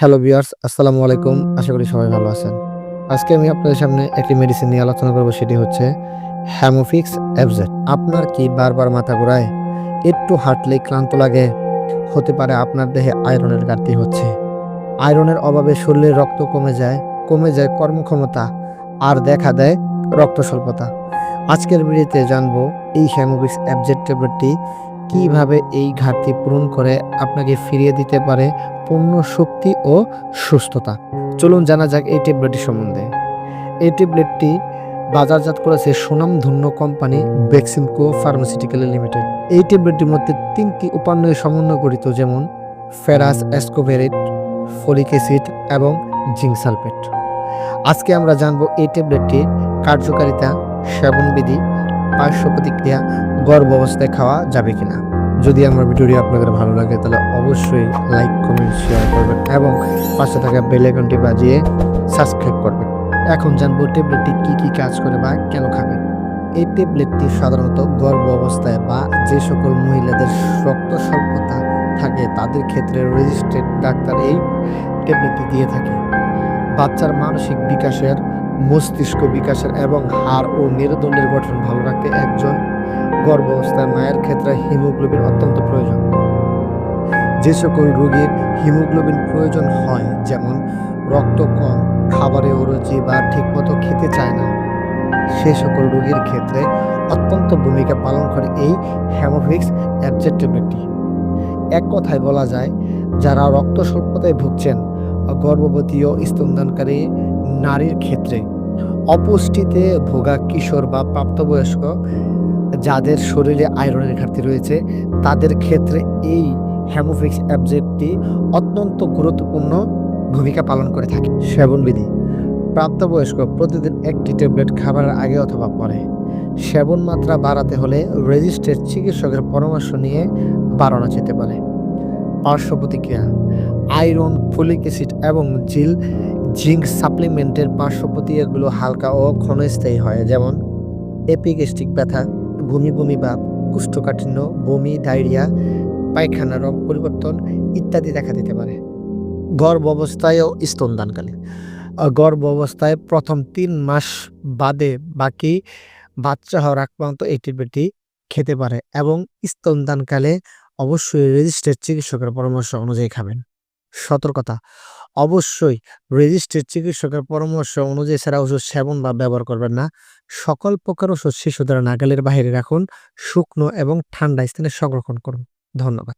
Hello viewers আসসালামু আলাইকুম। আশা করি সবাই ভালো আছেন। আজকে আমি আপনাদের সামনে একটি মেডিসিন নিয়ে আলোচনা করব, সেটি হচ্ছে হ্যামোফিক্স অ্যাবজেট আপনার কি বারবার মাথা ঘোরায়? একটু হাঁটলেই ক্লান্ত লাগে? হতে পারে আপনার দেহে আয়রনের ঘাটতি হচ্ছে। আয়রনের অভাবে শরীরে রক্ত কমে যায় কমে যায় কর্মক্ষমতা, আর দেখা দেয় রক্ত স্বল্পতা। আজকের ভিডিওতে জানব এই হ্যামোফিক্স অ্যাবজেট ট্যাবলেটটি কীভাবে এই ঘাটতি পূরণ করে আপনাকে ফিরিয়ে দিতে পারে পূর্ণ শক্তি ও সুস্থতা। চলুন জানা যাক এই ট্যাবলেটটি সম্বন্ধে। এই ট্যাবলেটটি বাজারজাত করেছে সুনামধন্য কোম্পানি বেক্সিমকো ফার্মাসিউটিক্যাল লিমিটেড। এই ট্যাবলেটটির মধ্যে তিনটি উপান্নয় সমন্বয় গঠিত, যেমন ফেরাস অ্যাসকোভেরেট, ফলিক অ্যাসিড এবং জিঙ্ক সালফেট। আজকে আমরা জানব এই ট্যাবলেটটির কার্যকারিতা, সেবনবিধি, পার্শ্ব প্রতিক্রিয়া গর্ভ অবস্থায় খাওয়া যাবে কিনা। যদি আমার ভিডিওটি আপনাদের ভালো লাগে, তাহলে অবশ্যই লাইক কমেন্ট শেয়ার করবেন এবং পাশে থাকা বেল আইকনটি বাজিয়ে সাবস্ক্রাইব করবেন। এখন জানব ট্যাবলেটটি কি কি কাজ করে বা কেন খাবেন। এই ট্যাবলেটটি সাধারণত গর্ভ অবস্থায় বা যে সকল মহিলাদের রক্ত স্বল্পতা থাকে, তাদের ক্ষেত্রে রেজিস্ট্রেড ডাক্তার এই ট্যাবলেটটি দিয়ে থাকে। বাচ্চার মানসিক বিকাশের, মস্তিষ্ক বিকাশের এবং হাড় ও মেরুদণ্ডের গঠন ভালো রাখতে একজন গর্ভ অবস্থায় মায়ের ক্ষেত্রে হিমোগ্লোবিন অত্যন্ত প্রয়োজন। যে সকল রোগীর হিমোগ্লোবিন প্রয়োজন হয়, যেমন রক্ত কম, খাবারে অরুচি বা ঠিকমতো খেতে চায় না, সে সকল রোগীর ক্ষেত্রে অত্যন্ত ভূমিকা পালন করে এই হ্যামোফিক্স অ্যাবজেট ট্যাবলেটটি এক কথায় বলা যায়, যারা রক্ত স্বল্পতায় ভুগছেন গর্ভবতী ও স্তনদানকারী নারীর ক্ষেত্রে, অপুষ্টিতে ভোগা কিশোর বা প্রাপ্তবয়স্ক যাদের শরীরে আয়রনের ঘাটতি রয়েছে, তাদের ক্ষেত্রে এই হ্যামোফিক্স অ্যাবজেক্টটি অত্যন্ত গুরুত্বপূর্ণ ভূমিকা পালন করে থাকে। সেবনবিধি, প্রাপ্তবয়স্ক প্রতিদিন একটি ট্যাবলেট খাবারের আগে অথবা পরে। সেবন মাত্রা বাড়াতে হলে রেজিস্টার্ড চিকিৎসকের পরামর্শ নিয়ে বাড়ানো যেতে পারে। পার্শ্ব প্রতিক্রিয়া, আয়রন, ফলিক অ্যাসিড এবং জিল, জিঙ্ক সাপ্লিমেন্টের পার্শ্ব প্রতিক্রিয়াগুলো হালকা ও ক্ষণস্থায়ী হয়, যেমন এপিগেস্টিক ব্যথা বমি বমি ভাব কুষ্ঠকাঠিন্য, বমি, ডায়রিয়া, পায়খানা রং পরিবর্তন ইত্যাদি দেখা দিতে পারে। গর্ভ অবস্থায় ও স্তনদানকালে গর্ভ অবস্থায় প্রথম তিন মাস বাদে বাকি বাচ্চা হওয়ার আগ পর্যন্ত এই খেতে পারে এবং স্তনদানকালে অবশ্যই রেজিস্টার্ড চিকিৎসকের পরামর্শ অনুযায়ী খাবেন। সতর্কতা, অবশ্যই রেজিস্টার্ড চিকিৎসকের পরামর্শ অনুযায়ী ছাড়া ওষুধ সেবন বা ব্যবহার করবেন না। সকল প্রকার ওষুধ দ্বারা নাগালের বাহিরে রাখুন শুকনো এবং ঠান্ডা স্থানে সংরক্ষণ করুন। ধন্যবাদ।